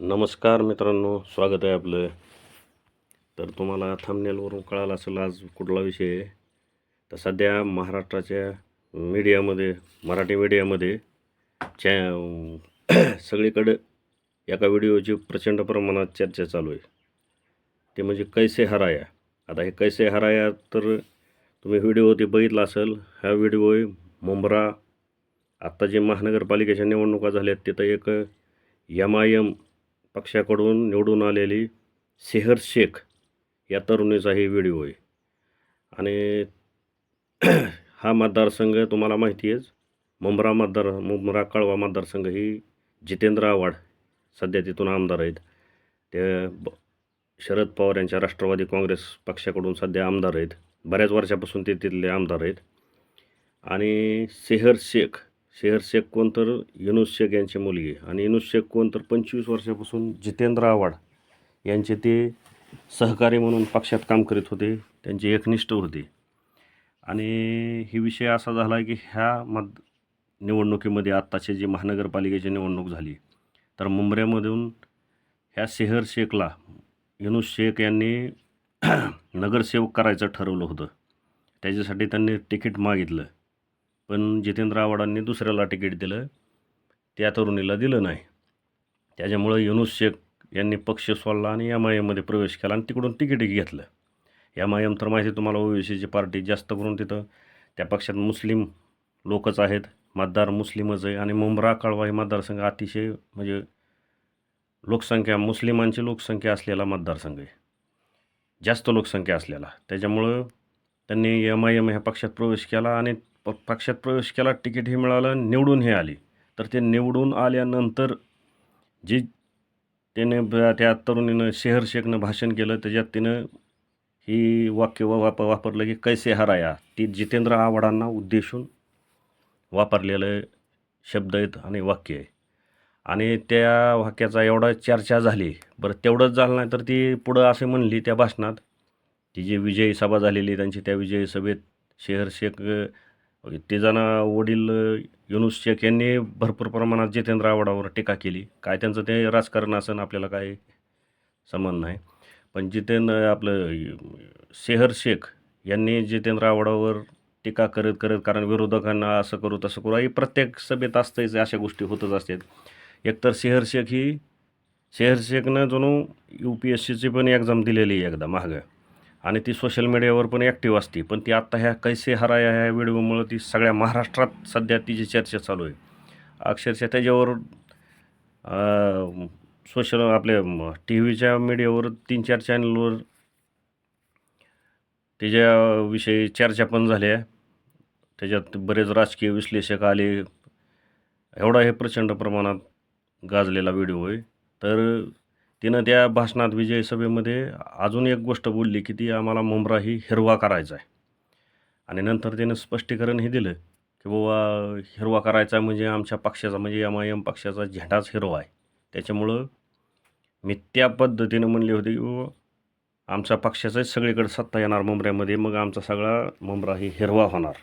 नमस्कार मित्रांनो स्वागत आहे आपलं. तर तुम्हाला थंबनेलवरून कळालं असेल आज कुठला विषय आहे. तर सध्या महाराष्ट्राच्या मीडियामध्ये मराठी मीडियामध्ये चॅ सगळीकडं एका व्हिडिओची प्रचंड प्रमाणात चर्चा चालू आहे. ते म्हणजे कैसे हराया? आता हे कैसे हराया तर तुम्ही व्हिडिओ ते बघितला असेल हा व्हिडिओ आहे मुंब्रा. आत्ता जे महानगरपालिकेच्या निवडणुका झाल्यात तिथं एक एम आय एम पक्षाकडून निवडून आलेली सेहर शेख या तरुणीचा ही व्हिडिओ आहे. आणि हा मतदारसंघ तुम्हाला माहिती आहेच मुंब्रा मतदार मुंब्रा कळवा मतदारसंघ ही जितेंद्र आव्हाड सध्या तिथून आमदार आहेत. ते ब शरद पवार यांच्या राष्ट्रवादी काँग्रेस पक्षाकडून सध्या आमदार आहेत. बऱ्याच वर्षापासून ते तिथले आमदार आहेत. आणि सेहर शेख शेहर शेख कोण तर युनुस शेख यांची मुलगी आणि युनुस शेख कोण तर पंचवीस वर्षापासून जितेंद्र आव्हाड यांचे ते सहकारी म्हणून पक्षात काम करीत होते. त्यांचे एकनिष्ठ होते. आणि ही विषय असा झाला की ह्या मत निवडणुकीमध्ये आत्ताची जी महानगरपालिकेची निवडणूक झाली तर मुंबऱ्यामधून ह्या शेहर शेखला युनुस शेख यांनी नगरसेवक करायचं ठरवलं होतं. त्याच्यासाठी त्यांनी तिकीट मागितलं. पण जितेंद्र आव्हाडांनी दुसऱ्याला तिकीट दिलं. त्या तरुणीला दिलं नाही. त्याच्यामुळं युनुस शेख यांनी पक्ष सोडला आणि एम आय एममध्ये प्रवेश केला आणि तिकडून तिकीट घेतलं. एम आय एम तर माहिती आहे तुम्हाला ओबीसीची पार्टी जास्त करून तिथं. त्या पक्षात मुस्लिम लोकच आहेत. मतदार मुस्लिमच आहे आणि मुंब्रा काळवा हे मतदारसंघ अतिशय म्हणजे लोकसंख्या मुस्लिमांची लोकसंख्या असलेला मतदारसंघ आहे. जास्त लोकसंख्या असलेला. त्याच्यामुळं त्यांनी एम आय एम ह्या पक्षात प्रवेश केला आणि प पक्षात प्रवेश केला तिकीट हे मिळालं निवडून हे आली. तर ते निवडून आल्यानंतर जी त्याने ब- त्या तरुणीनं शेहर शेखनं भाषण केलं त्याच्यात तिनं ही वाक्य वा- वाप वापरलं की कैसे हराया? ती जितेंद्र आव्हाडांना उद्देशून वापरलेलं शब्द आहेत आणि वाक्य आहे. आणि त्या वाक्याचा एवढा चर्चा झाली बरं तेवढंच झालं नाही तर ती पुढं असे म्हणली त्या भाषणात ती जी विजयी सभा झालेली त्यांची त्या विजयी सभेत शेहर शेख ते जण वडील युनुस शेख यांनी भरपूर प्रमाणात जितेंद्र आव्हाडावर टीका केली. काय त्यांचं ते राजकारण असं आपल्याला काय संबंध नाही. पण जितेंद्र आपलं सेहर शेख यांनी जितेंद्र आव्हाडावर टीका करत करत कारण विरोधकांना असं करू तसं करू ही प्रत्येक सभेत असतंच अशा गोष्टी होतच असतात. एकतर सेहर शेख ही शेहर शेखनं जणू यू पी एस सीची पण एक्झाम दिलेली आहे एकदा मागं. आणि ती सोशल मीडियावर पण ॲक्टिव्ह असते. पण ती आत्ता ह्या कैसे हराया ह्या व्हिडिओमुळं ती सगळ्या महाराष्ट्रात सध्या तिची चर्चा चालू आहे. अक्षरशः त्याच्यावर सोशल आपल्या टी व्हीच्या मीडियावर तीन चार चॅनलवर त्याच्याविषयी चर्चा पण झाल्या त्याच्यात बरेच राजकीय विश्लेषक आले. एवढा हे प्रचंड प्रमाणात गाजलेला व्हिडिओ आहे. तर तिनं त्या भाषणात विजय सभेमध्ये अजून एक गोष्ट बोलली की ती आम्हाला मुंब्रा ही हिरवा करायचा आहे. आणि नंतर तिनं स्पष्टीकरण हे दिलं की बाबा हिरवा करायचा म्हणजे आमच्या पक्षाचा म्हणजे एम आय एम पक्षाचा झेंडाच हिरवा आहे. त्याच्यामुळं मी त्या पद्धतीनं म्हणले होते की बाबा आमच्या पक्षाचाच सगळीकडे सत्ता येणार मुंबऱ्यामध्ये मग आमचा सगळा मुंब्रा ही हिरवा होणार.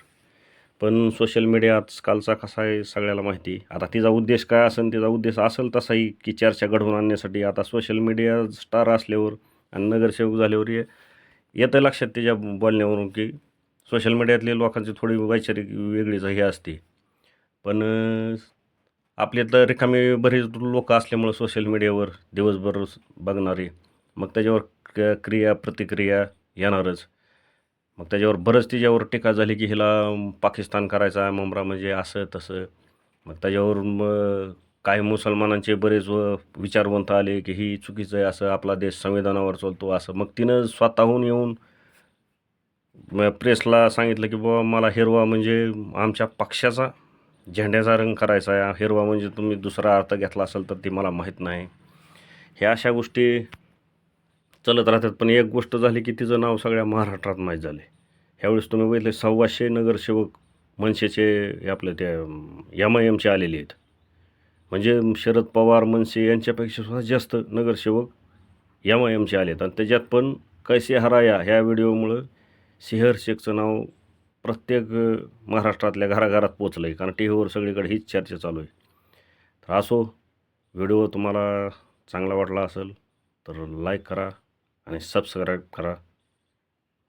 पण सोशल मीडिया आजकालचा कसा आहे सगळ्याला माहिती. आता तिचा उद्देश काय असेल तिचा उद्देश असेल तसाही की चर्चा घडवून आणण्यासाठी. आता सोशल मीडिया स्टार असल्यावर आणि नगरसेवक झाल्यावर ये येतं लक्षात तिच्या बोलण्यावरून की सोशल मीडियातले लोकांची थोडी वैचारिक वेगळीच हे असते. पण अं, आपले तर रिकामे बरेच लोक असल्यामुळं सोशल मीडियावर दिवसभर बघणारे. मग त्याच्यावर क क्रिया प्रतिक्रिया येणारच. मग त्याच्यावर बरंच तिच्यावर टीका झाली की हिला पाकिस्तान करायचा मुंब्रा म्हणजे असं तसं. मग त्याच्यावर मग काही मुसलमानांचे बरेच व विचारवंत आले की ही चुकीचं आहे असं आपला देश संविधानावर चालतो असं. मग तिनं स्वतःहून येऊन प्रेसला सांगितलं की बाबा मला हिरवा म्हणजे आमच्या पक्षाचा झेंड्याचा रंग करायचा आहे. हिरवा म्हणजे तुम्ही दुसरा अर्थ घेतला असेल तर ती मला माहीत नाही. ह्या अशा गोष्टी चालत राहतात. पण एक गोष्ट झाली की तिचं नाव सगळ्या महाराष्ट्रात माहीत झाले ह्यावेळेस तुम्ही बघितले सव्वाशे नगरसेवक मनसेचे आपले त्या एम आय एमचे आलेले आहेत. म्हणजे शरद पवार मनसे यांच्यापेक्षा सुद्धा जास्त नगरसेवक एम आय एमचे आलेत. आणि त्याच्यात पण कैसे हराया ह्या व्हिडिओमुळं सिहर शेखचं नाव प्रत्येक महाराष्ट्रातल्या घराघरात पोचलं आहे कारण टी व्हीवर सगळीकडे हीच चर्चा चालू आहे. तर असो व्हिडिओ तुम्हाला चांगला वाटला असेल तर लाईक करा. आणि सबस्क्राईब करा.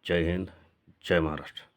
जय हिंद जय महाराष्ट्र.